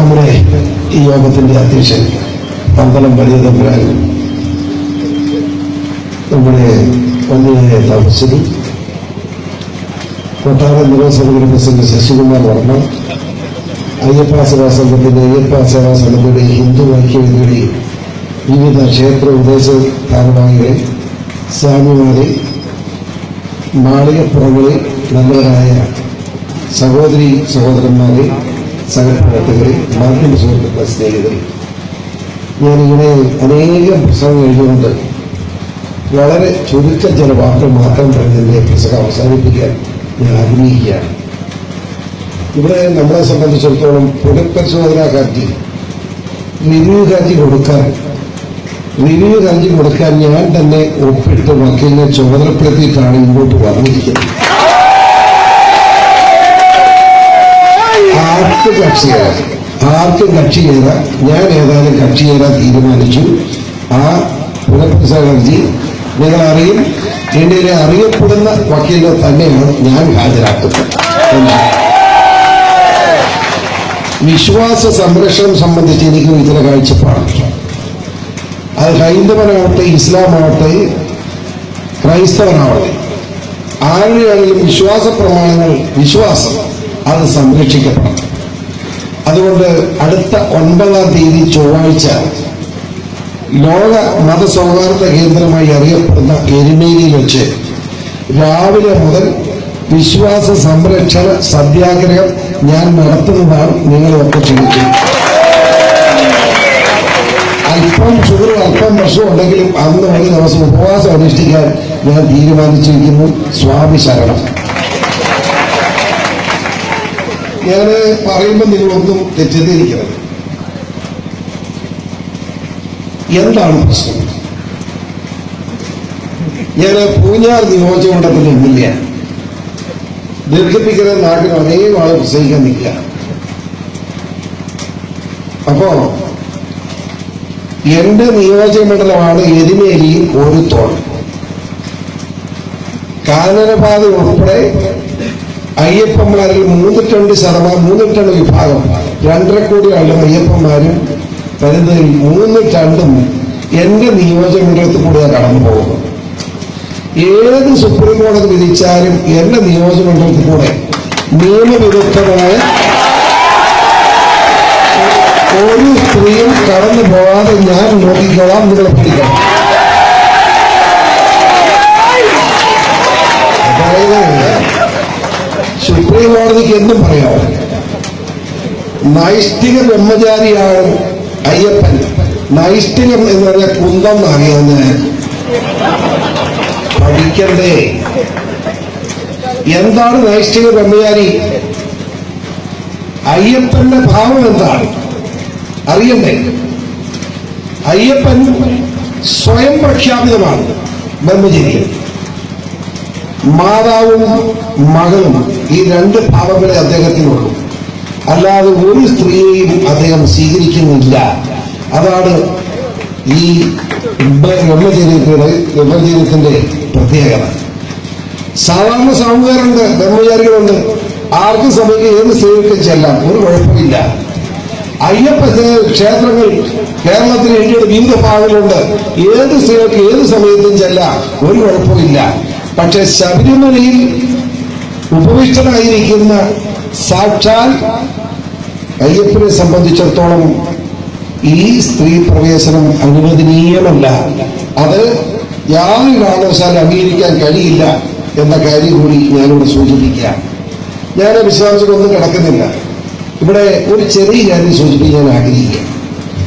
നമ്മുടെ ഈ യോഗത്തിന്റെ അധ്യക്ഷൻ പന്തളം വലിയ തമ്പുരാൻ നമ്മുടെ വന്യനായ താമസിച്ചു കൊട്ടാര നിരോധന പ്രസിഡന്റ് ശശികുമാർ വർമ്മ അയ്യപ്പ സേവാ സംഘത്തിന്റെ അയ്യപ്പ സേവാ സംഘത്തിന്റെ ഹിന്ദു ഐക്യവേദിയുടെ വിവിധ ക്ഷേത്ര ഉപദേശ ഭാരവാഹികളെ സ്വാമിമാരെ മാളികപ്പുറങ്ങളിൽ നല്ലവരായ സഹോദരി സഹോദരന്മാരെ സഹപ്രവർത്തകരെ മാധ്യമ സുഹൃത്തുക്കളെ സ്നേഹിതരും ഞാനിങ്ങനെ അനേകം പുസ്തകം എഴുതുന്നുണ്ട് വളരെ ചുരുക്ക ചില വാക്കുകൾ മാത്രം പറഞ്ഞതിന്റെ പുസ്തകം അവസാനിപ്പിക്കാൻ ഞാൻ ആഗ്രഹിക്കുകയാണ്. ഇവിടെ നമ്മളെ സംബന്ധിച്ചിടത്തോളം പുനഃപരിശോധനാ ഹർജി റിവ്യൂ ഹർജി കൊടുക്കാൻ റിവ്യൂ ഹർജി കൊടുക്കാൻ ഞാൻ തന്നെ ഒപ്പിട്ട് വക്കീലിനെ ചുമതലപ്പെടുത്തിയിട്ടാണ് ഇങ്ങോട്ട് വന്നിരിക്കുന്നത്. ആർക്ക് കക്ഷി ചേരാം ആർക്കും കക്ഷി ചേരാം ഞാൻ ഏതായാലും കക്ഷി ചേരാൻ തീരുമാനിച്ചു. ആ പുനഃപ്രസാദർജി നിങ്ങൾ അറിയും. ഇന്ത്യയിലെ അറിയപ്പെടുന്ന വക്കീലിനെ തന്നെയാണ് ഞാൻ ഹാജരാക്കുന്നത്. വിശ്വാസ സംരക്ഷണം സംബന്ധിച്ച് എനിക്ക് ഇതര കാഴ്ചപ്പാട് അത് ഹൈന്ദവനാവട്ടെ ഇസ്ലാമാവട്ടെ ക്രൈസ്തവനാവട്ടെ ആരുടെയാണെങ്കിലും വിശ്വാസ പ്രമാണങ്ങൾ വിശ്വാസം അത് സംരക്ഷിക്കപ്പെടണം. അതുകൊണ്ട് അടുത്ത ഒൻപതാം തീയതി ചൊവ്വാഴ്ച ലോക മതസൗഹാർദ്ദ കേന്ദ്രമായി അറിയപ്പെടുന്ന എരുമേലിയിൽ വെച്ച് രാവിലെ മുതൽ വിശ്വാസ സംരക്ഷണ സത്യാഗ്രഹം ഞാൻ നടത്തുന്നതാണ് നിങ്ങളൊക്കെ ക്ഷണിക്കുന്നത് അല്പം ഷുഗറും അല്പം വർഷവും ഉണ്ടെങ്കിലും അന്ന് ഒരു ദിവസം ഉപവാസം അനുഷ്ഠിക്കാൻ ഞാൻ തീരുമാനിച്ചിരിക്കുന്നു. സ്വാമി ശരണം. ഞാൻ പറയുമ്പോൾ നിങ്ങളൊന്നും തെറ്റിദ്ധരിക്കരുത്. എന്താണ് പ്രശ്നം? ഞാൻ പൂഞ്ഞാർ നിയോജകമണ്ഡലത്തിന്റെ എം എൽ എ ദീർഘിപ്പിക്കുന്ന നാട്ടിൽ അനേകം ആൾ പ്രസംഗിക്കാൻ നിൽക്കുക. അപ്പോ എന്റെ നിയോജകമണ്ഡലമാണ് എരുമേലിയും തോൾ കാനനപാത ഉൾപ്പെടെ അയ്യപ്പന്മാരിൽ മൂന്നിട്ടുണ്ട് ശതമാനം മൂന്നിട്ടുണ്ട് വിഭാഗം. രണ്ടര കോടി ആളും അയ്യപ്പന്മാരും വരുന്നതിൽ മൂന്ന് രണ്ടും എന്റെ നിയോജകമണ്ഡലത്തിൽ കൂടെ കടന്നു പോകുന്നു. ഏത് സുപ്രീം കോടതി വിധിച്ചാലും എന്റെ നിയോജകമണ്ഡലത്തിൽ കൂടെ നിയമവിരുദ്ധമായ ഒരു സ്ത്രീയും കടന്നു പോകാതെ ഞാൻ നോക്കിക്കോളാം നിങ്ങളെ പിടിക്കണം. കോടതിക്ക് എന്തും പറയാം. നൈഷ്ഠിക ബ്രഹ്മചാരിയാണ് അയ്യപ്പൻ. നൈഷ്ഠികം എന്ന് പറഞ്ഞാൽ കുന്തം അറിയാന്ന് പഠിക്കണ്ടേ. എന്താണ് നൈഷ്ഠിക ബ്രഹ്മചാരി? അയ്യപ്പന്റെ ഭാവം എന്താണ്? അറിയണ്ടേ? അയ്യപ്പൻ സ്വയം പ്രഖ്യാപിതമാണ് ബ്രഹ്മചര്യം. മാതാവും മകളും ഈ രണ്ട് ഭാവങ്ങളെ അദ്ദേഹത്തിനുള്ളൂ. അല്ലാതെ ഒരു സ്ത്രീയെയും അദ്ദേഹം സ്വീകരിക്കുന്നില്ല. അതാണ് ഈ ബ്രഹ്മചര്യത്തിന്റെ ബ്രഹ്മചര്യത്തിന്റെ പ്രത്യേകത. സാധാരണ സാമൂഹ്യരുണ്ട് ബ്രഹ്മചാരികളുണ്ട്. ആർക്കും സമയത്ത് ഏത് സ്ത്രീകൾക്കും ചെല്ലാം? ഒരു കുഴപ്പമില്ല. അയ്യപ്പ ക്ഷേത്രങ്ങൾ കേരളത്തിൽ ഇന്ത്യയുടെ വിവിധ ഭാഗങ്ങളുണ്ട് ഏത് സ്ത്രീകൾക്ക് ഏത് സമയത്തും ചെല്ലാം? ഒരു കുഴപ്പമില്ല. പക്ഷെ ശബരിമലയിൽ ഉപവിഷ്ടനായിരിക്കുന്ന സാക്ഷാൽ അയ്യപ്പനെ സംബന്ധിച്ചിടത്തോളം ഈ സ്ത്രീ പ്രവേശനം അനുവദനീയമല്ല. അത് യാതൊരു കാരണവശാൽ അംഗീകരിക്കാൻ കഴിയില്ല എന്ന കാര്യം കൂടി ഞാനിവിടെ സൂചിപ്പിക്കാം ഞാൻ വിശ്വാസത്തിലൊന്നും കിടക്കുന്നില്ല. ഇവിടെ ഒരു ചെറിയ കാര്യം സൂചിപ്പിക്കാൻ ആഗ്രഹിക്കുക